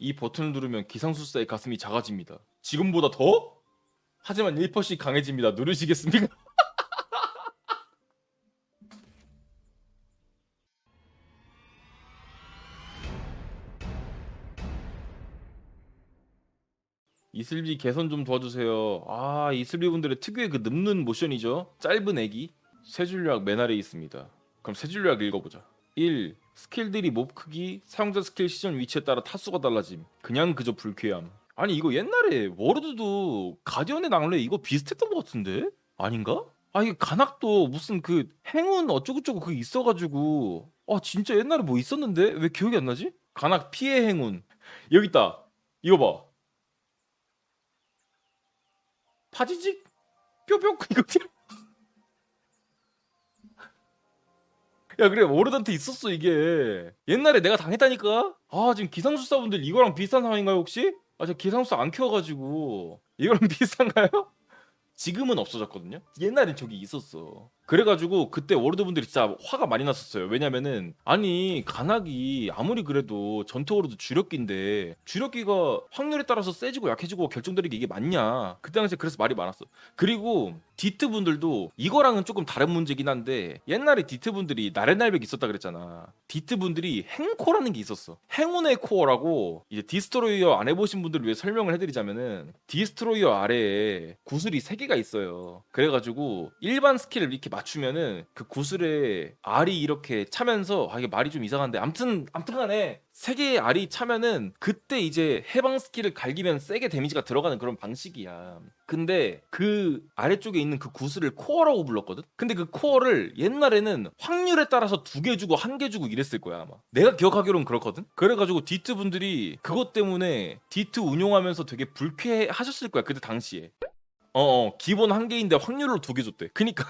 이 버튼을 누르면 기상술사의 가슴이 작아집니다. 지금보다 더? 하지만 1%씩 강해집니다. 누르시겠습니까? 이슬비 개선 좀 도와주세요. 아 이슬비 분들의 특유의 그 눕는 모션이죠. 짧은 애기 세 줄약 맨 아래에 있습니다. 그럼 세 줄약 읽어보자. 1. 스킬들이 몹 크기, 사용자 스킬 시전 위치에 따라 타수가 달라짐. 그냥 그저 불쾌함. 아니 이거 옛날에 워르드도 가디언의 낭래 이거 비슷했던 것 같은데? 아닌가? 아 이게 간악도 무슨 그 행운 어쩌고저쩌고 그게 있어가지고 아 진짜 옛날에 뭐 있었는데 왜 기억이 안 나지? 간악 피해 행운 여기 있다 이거 봐 파지직 뿅뿅 이거 야 그래 워르드한테 있었어 이게 옛날에 내가 당했다니까 아 지금 기상술사분들 이거랑 비슷한 상황인가요 혹시? 아 저 기상술사 안 키워가지고 이거랑 비슷한가요? 지금은 없어졌거든요. 옛날엔 저기 있었어. 그래가지고 그때 워르드분들이 진짜 화가 많이 났었어요. 왜냐면은 아니 간악이 아무리 그래도 전투워르드 주력기인데 주력기가 확률에 따라서 세지고 약해지고 결정되는 게 이게 맞냐? 그때 당시에 그래서 말이 많았어. 그리고 디트 분들도 이거랑은 조금 다른 문제긴 한데 옛날에 디트 분들이 나레날백 있었다 그랬잖아. 디트 분들이 행코라는 게 있었어. 행운의 코어라고 이제 디스트로이어 안 해보신 분들을 위해 설명을 해드리자면은 디스트로이어 아래에 구슬이 세 개가 있어요. 그래가지고 일반 스킬을 이렇게 맞추면은 그 구슬에 알이 이렇게 차면서 아 이게 말이 좀 이상한데 암튼 암튼간에 세 개의 알이 차면은 그때 이제 해방 스킬을 갈기면 세게 데미지가 들어가는 그런 방식이야. 근데 그 아래쪽에 있는 그 구슬을 코어라고 불렀거든. 근데 그 코어를 옛날에는 확률에 따라서 두 개 주고 한 개 주고 이랬을 거야 아마. 내가 기억하기로는 그렇거든. 그래가지고 디트 분들이 그것 때문에 디트 운용하면서 되게 불쾌하셨을 거야 그때 당시에. 어, 어 기본 한 개인데 확률로 두 개 줬대. 그니까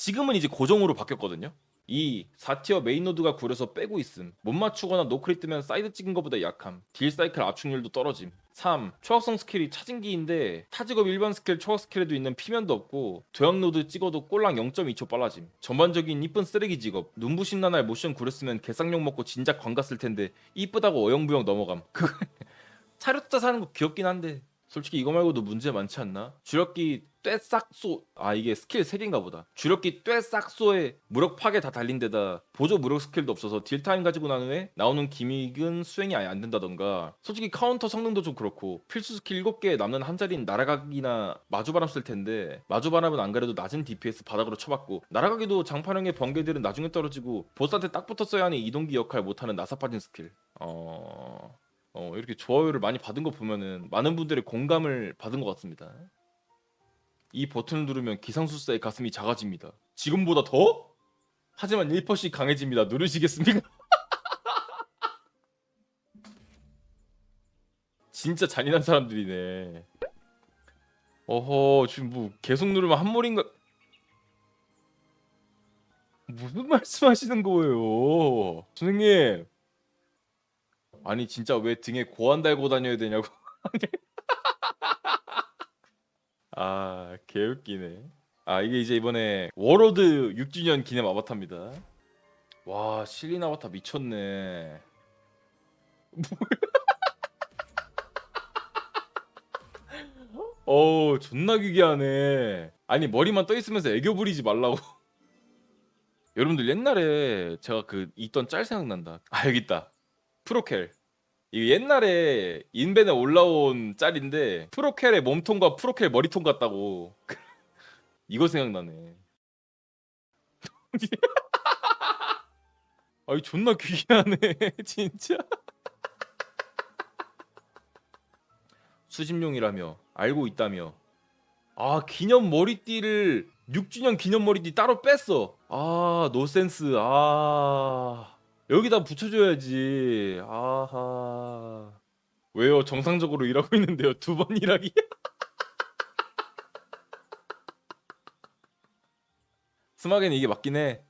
지금은 이제 고정으로 바뀌었거든요. 2. 4티어 메인 노드가 구려서 빼고 있음. 못 맞추거나 노크리 뜨면 사이드 찍은 것보다 약함. 딜 사이클 압축률도 떨어짐. 3. 초학성 스킬이 차진기인데 타직업 일반 스킬 초학 스킬에도 있는 피면도 없고 도약 노드 찍어도 꼴랑 0.2초 빨라짐. 전반적인 이쁜 쓰레기 직업. 눈부신 나날 모션 구렸으면 개쌍욕 먹고 진작 광 갔을 텐데 이쁘다고 어영부영 넘어감. 그 차렸다 사는 거 귀엽긴 한데 솔직히 이거 말고도 문제 많지 않나? 주력기 떼싹소 아 이게 스킬 3개인가 보다. 주력기 떼싹소에 무력 파괴 다 달린 데다 보조 무력 스킬도 없어서 딜타임 가지고 난 후에 나오는 기믹은 수행이 아예 안 된다던가. 솔직히 카운터 성능도 좀 그렇고 필수 스킬 7개 남는 한 자리는 날아가기나 마주바람 쓸 텐데 마주바람은 안 그래도 낮은 DPS 바닥으로 쳐봤고 날아가기도 장판형의 번개들은 나중에 떨어지고 보스한테 딱 붙었어야 하는 이동기 역할 못하는 나사 빠진 스킬. 어... 어, 이렇게 좋아요를 많이 받은 거 보면은 많은 분들의 공감을 받은 것 같습니다. 이 버튼을 누르면 기상술사의 가슴이 작아집니다. 지금보다 더? 하지만 1%씩 강해집니다. 누르시겠습니까? 진짜 잔인한 사람들이네. 어허, 지금 뭐 계속 누르면 한 몰인가? 무슨 말씀하시는 거예요, 선생님? 아니 진짜 왜 등에 고안 달고 다녀야 되냐고. 아 개웃기네. 아 이게 이제 이번에 워로드 6주년 기념 아바타입니다. 와 실린 아바타 미쳤네. 어우 존나 기괴하네. 아니 머리만 떠 있으면서 애교 부리지 말라고. 여러분들 옛날에 제가 그 있던 짤 생각난다. 아 여기 있다. 프로켈. 이게 옛날에 인벤에 올라온 짤인데 프로켈의 몸통과 프로켈 머리통 같다고. 이거 생각나네. 아이 존나 귀하네 진짜. 수집용이라며 알고 있다며. 아 기념 머리띠를 6주년 기념 머리띠 따로 뺐어. 아 노센스. 아. 여기다 붙여줘야지. 아하. 왜요? 정상적으로 일하고 있는데요. 두 번 일하기. 스마겐 이게 맞긴 해.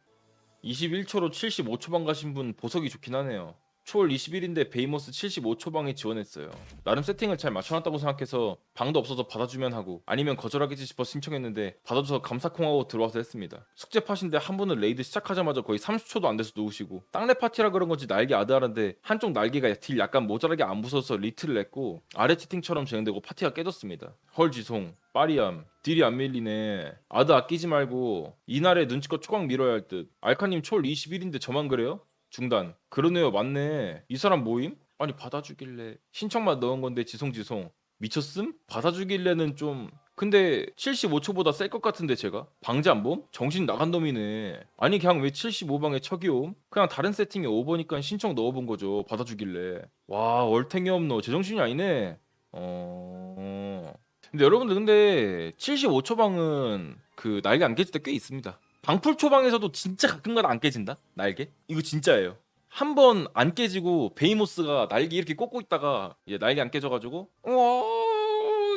21초로 75초반 가신 분 보석이 좋긴 하네요. 초월 21인데 베이모스 75초 방에 지원했어요. 나름 세팅을 잘 맞춰놨다고 생각해서 방도 없어서 받아주면 하고 아니면 거절하겠지 싶어 신청했는데 받아줘서 감사콩하고 들어와서 했습니다. 숙제 팟인데 한 분은 레이드 시작하자마자 거의 30초도 안 돼서 누우시고 땅내 파티라 그런 건지 날개 아드하는데 한쪽 날개가 딜 약간 모자라게 안 부서서 리트를 냈고 아래 채팅처럼 진행되고 파티가 깨졌습니다. 헐 지송 빠리암 딜이 안 밀리네 아드 아끼지 말고 이날에 눈치껏 초강 밀어야 할 듯 알카님 초월 21인데 저만 그래요? 중단. 그러네요. 맞네. 이 사람 모임? 아니 받아주길래 신청만 넣은 건데 지송지송 미쳤음? 받아주길래는 좀. 근데 75초보다 셀 것 같은데 제가? 방지 안 봄? 정신 나간 놈이네. 아니 그냥 왜 75방에 척이 옴? 그냥 다른 세팅에 오버니까 신청 넣어본 거죠 받아주길래. 와 얼탱이 없노. 제정신이 아니네. 어... 근데 여러분들 근데 75초 방은 그 날개 안 깨질 때 꽤 있습니다 방풀 초방에서도 진짜 가끔가다 안 깨진다? 날개? 이거 진짜예요. 한 번 안 깨지고 베이모스가 날개 이렇게 꽂고 있다가 이제 날개 안 깨져가지고 와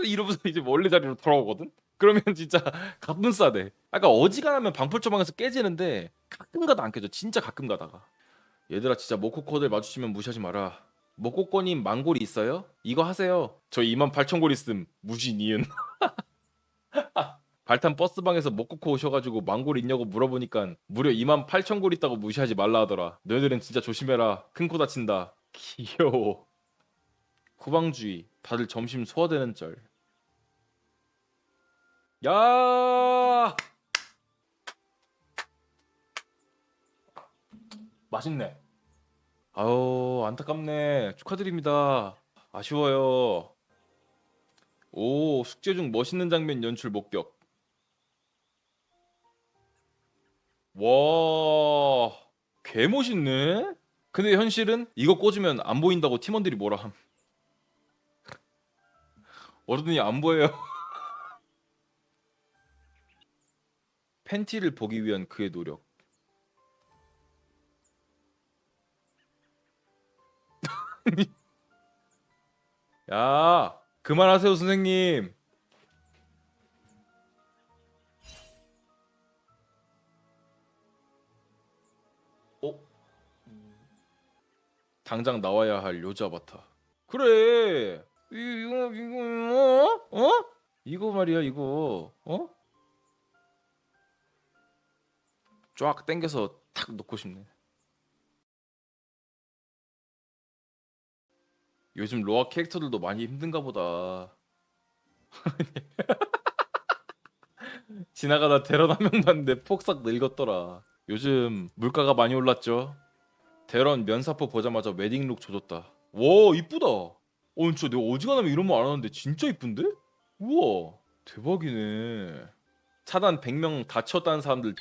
이러면서 이제 원래 자리로 돌아오거든? 그러면 진짜 가끔 싸대. 아까 어지간하면 방풀 초방에서 깨지는데 가끔가다 안 깨져. 진짜 가끔가다가. 얘들아 진짜 모코코들 마주치면 무시하지 마라. 모코코님 망골이 있어요? 이거 하세요. 저 28,000골 있음. 무시 니은 발탄 버스방에서 먹고코 오셔가지고 망골 있냐고 물어보니까 무려 2만 8천 골 있다고 무시하지 말라 하더라. 너희들은 진짜 조심해라. 큰 코 다친다. 귀여워. 후방주의. 다들 점심 소화되는 쩔. 야! 맛있네. 아유 안타깝네. 축하드립니다. 아쉬워요. 오 숙제 중 멋있는 장면 연출 목격. 와, 개 멋있네. 근데 현실은 이거 꽂으면 안 보인다고 팀원들이 뭐라 함. 어른이 안 보여요. 팬티를 보기 위한 그의 노력. 야, 그만하세요, 선생님. 당장 나와야 할 요자 바타. 그래. 이- 이거 이거 어? 어? 이거 말이야 이거. 어? 쫙 당겨서 탁 놓고 싶네. 요즘 로아 캐릭터들도 많이 힘든가 보다. 지나가다 대런 한명 봤는데 폭삭 늙었더라. 요즘 물가가 많이 올랐죠. 대런 면사포 보자마자 웨딩룩 조졌다. 와 이쁘다. 어 진짜 내가 어지간하면 이런 말 안 하는데 진짜 이쁜데? 우와 대박이네. 차단 100명 다 쳤다는 사람들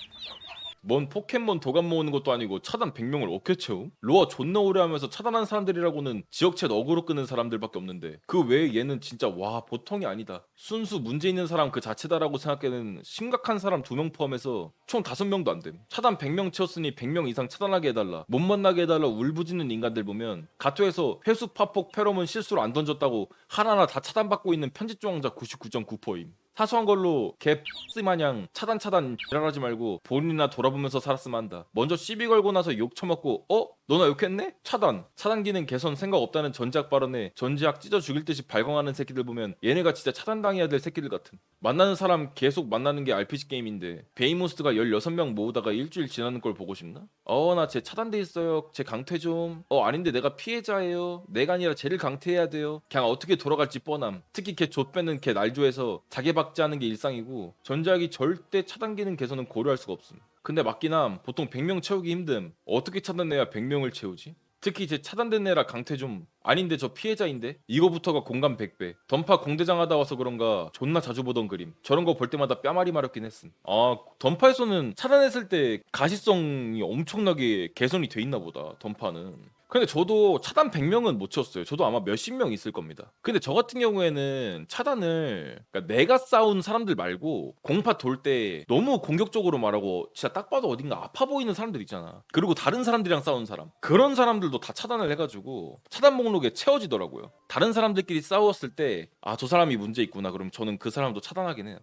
뭔 포켓몬 도감 모으는 것도 아니고 차단 100명을 어떻게 채움? 로아 존나 오래 하면서 차단한 사람들이라고는 지역챗 어그로 끄는 사람들밖에 없는데 그 외에 얘는 진짜 와 보통이 아니다. 순수 문제 있는 사람 그 자체다라고 생각하는 심각한 사람 두 명 포함해서 총 다섯 명도 안 됨. 차단 100명 채웠으니 100명 이상 차단하게 해달라. 못 만나게 해달라 울부짖는 인간들 보면 가토에서 회수 파폭 페로몬 실수로 안 던졌다고 하나하나 다 차단받고 있는 편집 조항자 99.9%임 사소한 걸로 개 X 마냥 차단 차단 지랄하지 말고 본인이나 돌아보면서 살았으면 한다. 먼저 시비 걸고 나서 욕 처먹고 어? 너나 욕했네? 차단. 차단 기능 개선 생각 없다는 전지학 발언에 전지학 찢어 죽일 듯이 발광하는 새끼들 보면 얘네가 진짜 차단당해야 될 새끼들 같은. 만나는 사람 계속 만나는 게 RPG 게임인데 베이모스트가 16명 모으다가 일주일 지나는 걸 보고 싶나? 어나쟤 차단돼 있어요. 쟤 강퇴 좀. 어 아닌데 내가 피해자예요. 내가 아니라 쟤를 강퇴해야 돼요. 그냥 어떻게 돌아갈지 뻔함. 특히 걔 좆빼는 걔 날조해서 자개 박제하는 게 일상이고 전작이 절대 차단 기능 개선은 고려할 수가 없음. 근데 함. 보통 100명 채우기 힘듦. 어떻게 차단해야 100명을 채우지? 특히 제 차단된 애라 강퇴 좀 아닌데 저 피해자인데 이거부터가 공감 100배 던파 공대장 하다 와서 그런가 존나 자주 보던 그림 저런 거 볼 때마다 뺨알이 마렵긴 했음 아 던파에서는 차단했을 때 가시성이 엄청나게 개선이 돼 있나 보다 던파는 근데 저도 차단 100명은 못 채웠어요. 저도 아마 몇십 명 있을 겁니다. 근데 저 같은 경우에는 차단을 그러니까 내가 싸운 사람들 말고 공파 돌 때 너무 공격적으로 말하고 진짜 딱 봐도 어딘가 아파 보이는 사람들 있잖아. 그리고 다른 사람들이랑 싸운 사람. 그런 사람들도 다 차단을 해가지고 차단 목록에 채워지더라고요. 다른 사람들끼리 싸웠을 때 아 저 사람이 문제 있구나. 그럼 저는 그 사람도 차단하긴 해요.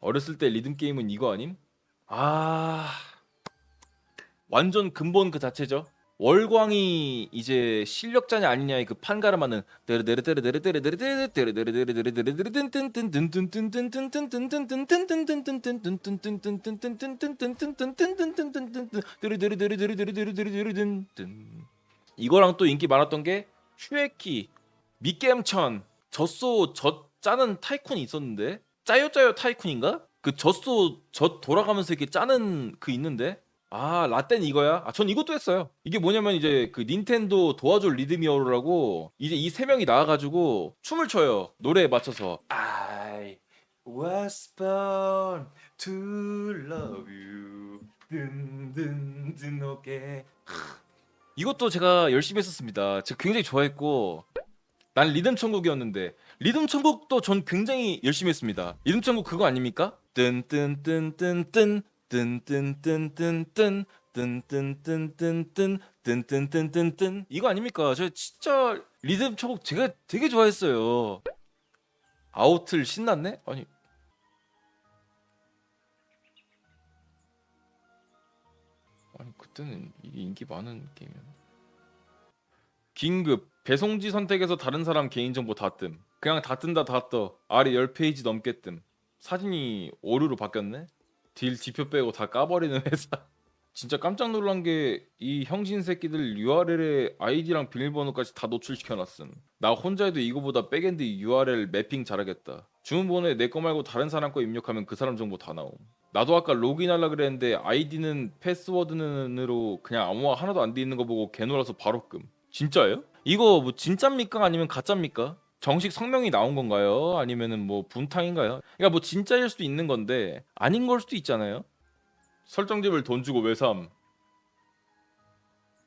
어렸을 때 리듬 게임은 이거 아님? 아 완전 근본 그 자체죠. 월광이 이제 실력자냐 아니냐의 그 판가름하는 이거랑 또 인기 많았던 게 슈에키 미겜천 젖소 젖 짜는 타이쿤이 있었는데 짜요 짜요 타이쿤인가? 그 젖소 젖 돌아가면서 이렇게 짜는 그 있는데 아 라떼는 이거야? 아 전 이것도 했어요. 이게 뭐냐면 이제 그 닌텐도 도와줘 리드미어로라고 이제 이 세 명이 나와 가지고 춤을 춰요 노래에 맞춰서 I was born to love you 든든든 오게 이것도 제가 열심히 했었습니다. 제가 굉장히 좋아했고 난 리듬 천국이었는데 리듬 천국도 전 굉장히 열심히 했습니다. 리듬 천국 그거 아닙니까? 뜬뜬뜬뜬뜬 뜬뜬뜬뜬뜬 뜬뜬뜬뜬뜬 뜬뜬뜬뜬뜬 이거 아닙니까? 저 진짜 리듬 천국 제가 되게 좋아했어요. 아우틀 신났네? 아니 아니 그때는 이게 인기 많은 게임이었나? 긴급 배송지 선택해서 다른 사람 개인정보 다 뜸. 그냥 다 뜬다 다 떠. 아래 10페이지 넘게 뜸. 사진이 오류로 바뀌었네. 딜 지표 빼고 다 까버리는 회사. 진짜 깜짝 놀란 게 이 형신 새끼들 URL에 아이디랑 비밀번호까지 다 노출시켜놨음. 나 혼자 해도 이거보다 백엔드 URL 매핑 잘하겠다. 주문번호에 내 거 말고 다른 사람 거 입력하면 그 사람 정보 다 나옴. 나도 아까 로그인하려 그랬는데 아이디는 패스워드는으로 그냥 아무 하나도 안 돼 있는 거 보고 개놀라서 바로 끔. 진짜예요? 이거 뭐 진짜입니까 아니면 가짜입니까? 정식 성명이 나온 건가요? 아니면은 뭐 분탕인가요? 그러니까 뭐 진짜일 수도 있는 건데 아닌 걸 수도 있잖아요. 설정집을 돈 주고 왜 삼?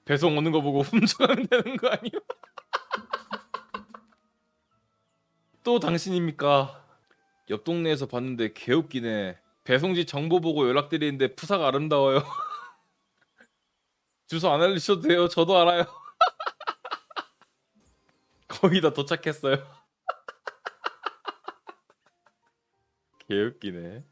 배송 오는 거 보고 훔쳐가면 되는 거 아니에요? 또 당신입니까? 옆 동네에서 봤는데 개웃기네. 배송지 정보 보고 연락드리는데 푸사가 아름다워요. 주소 안 알려주셔도 돼요. 저도 알아요. 거의 다 도착했어요. 개웃기네.